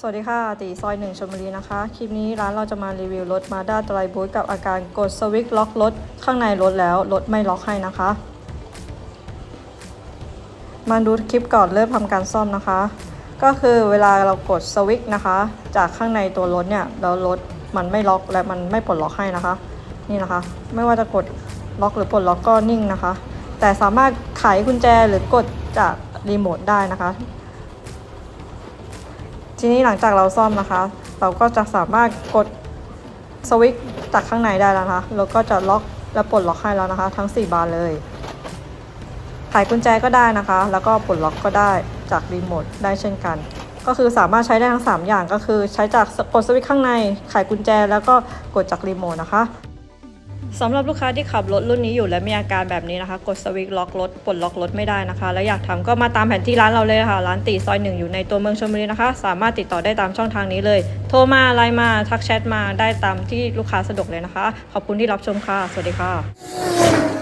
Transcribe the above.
สวัสดีค่ะ ตีซอยหนึ่งชลบุรีนะคะ คลิปนี้ร้านเราจะมารีวิวรถมาด้าไตรบูธกับอาการกดสวิตช์ล็อกรถข้างในรถแล้ว รถไม่ล็อกให้นะคะ มาดูคลิปก่อนเริ่มทำการซ่อมนะคะ ก็คือเวลาเรากดสวิตช์นะคะ จากข้างในตัวรถเนี่ยแล้วรถมันไม่ล็อกและมันไม่ปลดล็อกให้นะคะ นี่นะคะ ไม่ว่าจะกดล็อกหรือปลดล็อกก็นิ่งนะคะ แต่สามารถไขกุญแจหรือกดจากรีโมทได้นะคะ ทีนี้หลังจากเราซ่อมนะคะ เราก็จะสามารถกดสวิตช์จากข้างในได้แล้วนะคะแล้วก็จะล็อกและปลดล็อกให้แล้วนะคะ ทั้ง 4 บานเลยไขกุญแจก็ได้นะคะ แล้วก็ปลดล็อกก็ได้จากรีโมทได้เช่นกัน ก็คือสามารถใช้ได้ทั้ง 3 อย่างก็คือใช้จากกดสวิตช์ข้างในไขกุญแจแล้วก็กดจากรีโมทนะคะ สำหรับลูกค้าที่ขับรถรุ่นนี้อยู่และมีอาการแบบนี้นะคะ กดสวิตช์ล็อกรถปลดล็อกรถไม่ได้นะคะ แล้วอยากทำก็มาตามแผนที่ร้านเราเลยค่ะ ร้านตีซอยหนึ่งอยู่ในตัวเมืองชลบุรีนะคะ สามารถติดต่อได้ตามช่องทางนี้เลย โทรมาไลน์มาทักแชทมาได้ตามที่ลูกค้าสะดวกเลยนะคะ ขอบคุณที่รับชมค่ะ สวัสดีค่ะ